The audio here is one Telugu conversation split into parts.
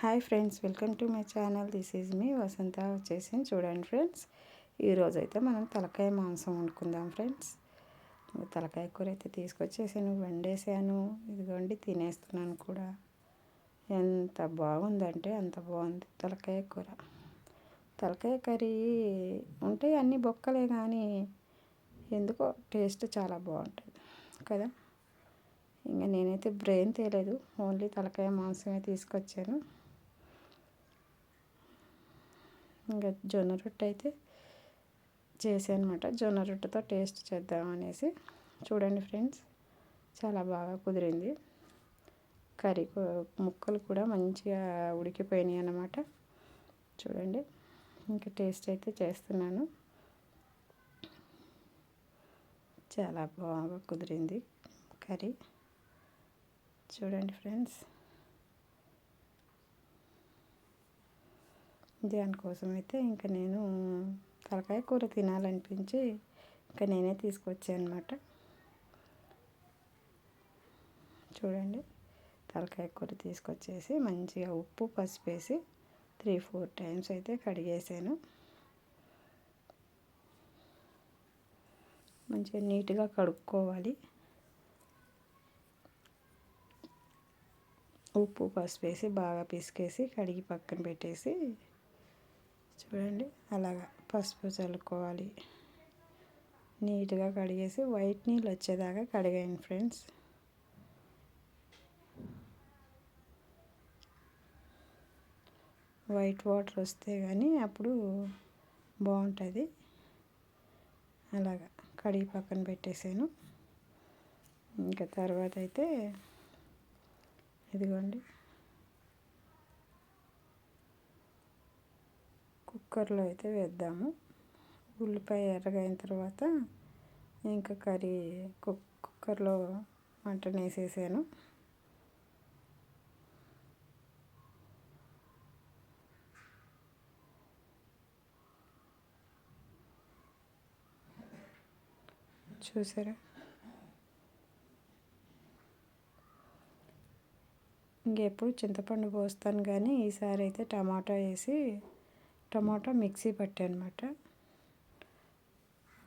Hi friends welcome to my channel. This is me Vasantha వచ్చేసి చూడండి ఫ్రెండ్స్ ఈరోజు అయితే మనం తలకాయ మాంసం వండుకుందాం ఫ్రెండ్స్. తలకాయ కూర అయితే తీసుకొచ్చేసాను వండేసాను. ఇదిగోండి తినేస్తున్నాను కూడా. ఎంత బాగుందంటే అంత బాగుంది తలకాయ కూర. తలకాయ కర్రీ ఉంటే అన్ని బొక్కలే కానీ ఎందుకో టేస్ట్ చాలా బాగుంటుంది కదా. ఇంకా నేనైతే బ్రెయిన్ తేలేదు ఓన్లీ తలకాయ మాంసమే తీసుకొచ్చాను. ఇంకా జొన్న రొట్టె అయితే చేసానమాట అనమాట జొన్న రొట్టెతో టేస్ట్ చేద్దాం అనేసి. చూడండి ఫ్రెండ్స్ చాలా బాగా కుదిరింది. కర్రీ ముక్కలు కూడా మంచిగా ఉడికిపోయినాయి అన్నమాట. చూడండి ఇంకా టేస్ట్ అయితే చేస్తున్నాను. చాలా బాగా కుదిరింది కర్రీ. చూడండి ఫ్రెండ్స్. దానికోసం అయితే ఇంకా నేను తలకాయ కూర తినాలనిపించి ఇంకా నేనే తీసుకొచ్చాను అనమాట చూడండి. తలకాయ కూర తీసుకొచ్చేసి మంచిగా ఉప్పు పసుపు వేసి త్రీ ఫోర్ టైమ్స్ అయితే కడిగేసాను. మంచిగా నీట్గా కడుక్కోవాలి. ఉప్పు పసుపు వేసి బాగా పిసికేసి కడిగి పక్కన పెట్టేసి చూడండి. అలాగా పసుపు చల్లుకోవాలి. నీట్గా కడిగేసి వైట్ నీళ్ళు వచ్చేదాకా కడిగాను ఫ్రెండ్స్. వైట్ వాటర్ వస్తే కానీ అప్పుడు బాగుంటుంది. అలాగా కడిగి పక్కన పెట్టేసాను. ఇంకా తర్వాత అయితే ఇదిగోండి. కుక్కర్లో అయితే వేద్దాము. ఉల్లిపాయ ఎర్రగైన తర్వాత ఇంకా కర్రీ కుక్కర్లో మటన్ వేసేసాను. చూసారా? ఇంకెప్పుడు చింతపండు పోస్తాను కానీ ఈసారి అయితే టమాటా వేసి టమాటా మిక్సీ పట్టనమాట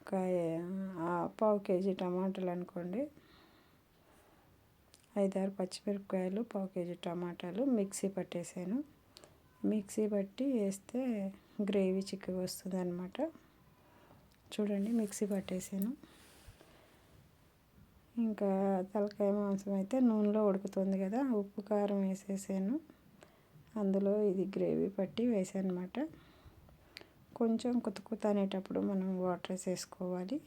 ఒక పావు కేజీ టమాటాలు అనుకోండి. ఐదారు పచ్చిమిరపకాయలు పావు కేజీ టమాటాలు మిక్సీ పట్టేసాను. మిక్సీ పట్టి వేస్తే గ్రేవీ చిక్కగా వస్తుంది అనమాట చూడండి మిక్సీ పట్టేసాను. ఇంకా తలకాయ మాంసం అయితే నూనెలో ఉడుకుతుంది కదా ఉప్పు కారం వేసేసాను. అందులో ఇది గ్రేవీ పట్టి వేసాను అనమాట కొంచెం కుతుకుత అనేటప్పుడు మనం వాటర్ వేసేసుకోవాలి.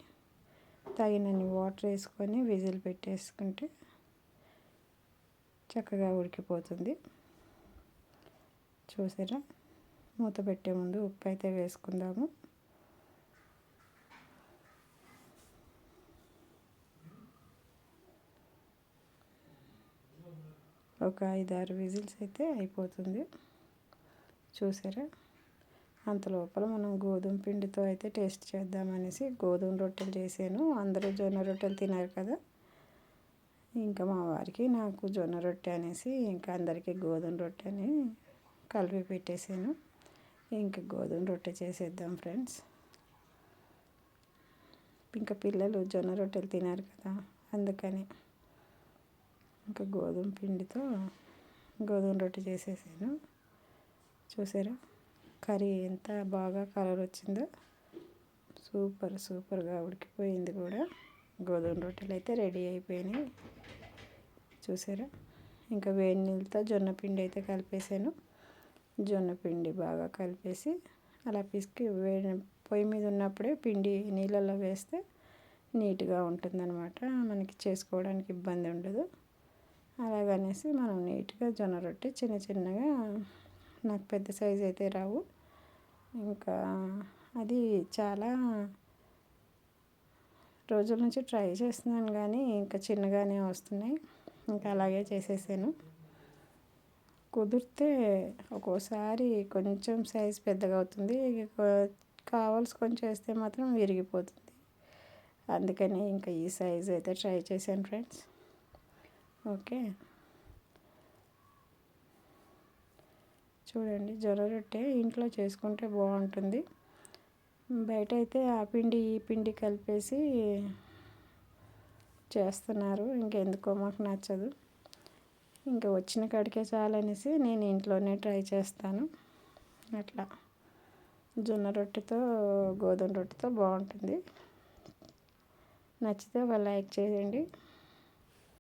తగినన్ని వాటర్ వేసుకొని విజిల్ పెట్టేసుకుంటే చక్కగా ఉడికిపోతుంది. చూసారా? మూత పెట్టే ముందు ఉప్పు అయితే వేసుకుందాము. ఒక ఐదారు విజిల్స్ అయితే అయిపోతుంది. చూసారా? అంత లోపల మనం గోధుమ పిండితో అయితే టేస్ట్ చేద్దామనేసి గోధుమ రొట్టెలు చేశాను. అందరూ జొన్న రొట్టెలు తిన్నారు కదా. ఇంకా మా వారికి నాకు జొన్న రొట్టె అనేసి ఇంకా అందరికీ గోధుమ రొట్టె అని కలిపి పెట్టేశాను. ఇంకా గోధుమ రొట్టె చేసేద్దాం ఫ్రెండ్స్. ఇంకా పిల్లలు జొన్న రొట్టెలు తినారు కదా అందుకని ఇంకా గోధుమ పిండితో గోధుమ రొట్టె చేసేసాను. చూసారా? కర్రీ ఎంత బాగా కలర్ వచ్చిందో సూపర్ సూపర్గా ఉడికిపోయింది కూడా. గోధుమ రొట్టెలు అయితే రెడీ అయిపోయినాయి. చూసారా? ఇంకా వేడి నీళ్ళతో జొన్న పిండి అయితే కలిపేసాను జొన్న పిండి బాగా కలిపేసి అలా పిసికి వేడి పొయ్యి మీద ఉన్నప్పుడే పిండి నీళ్ళల్లో వేస్తే నీట్గా ఉంటుందన్నమాట. మనకి చేసుకోవడానికి ఇబ్బంది ఉండదు. అలాగనేసి మనం నీట్గా జొన్న రొట్టె చిన్న చిన్నగా నాకు పెద్ద సైజు అయితే రావు. ఇంకా అది చాలా రోజుల నుంచి ట్రై చేస్తున్నాను కానీ ఇంకా చిన్నగానే వస్తున్నాయి. ఇంకా అలాగే చేసేసాను. కుదిరితే ఒక్కోసారి కొంచెం సైజ్ పెద్దగా అవుతుంది. కావాల్సి కొంచెం వేస్తే మాత్రం విరిగిపోతుంది. అందుకని ఇంకా ఈ సైజ్ అయితే ట్రై చేశాను ఫ్రెండ్స్. ఓకే. చూడండి జొన్న రొట్టె ఇంట్లో చేసుకుంటే బాగుంటుంది. బయట అయితే ఆ పిండి ఈ పిండి కలిపేసి చేస్తున్నారు. ఇంకెందుకో మాకు నచ్చదు. ఇంకా వచ్చిన కాడికే చాలనేసి నేను ఇంట్లోనే ట్రై చేస్తాను. అట్లా. జొన్న రొట్టెతో గోధుమ రొట్టెతో బాగుంటుంది. నచ్చితే ఒక లైక్ చేయండి.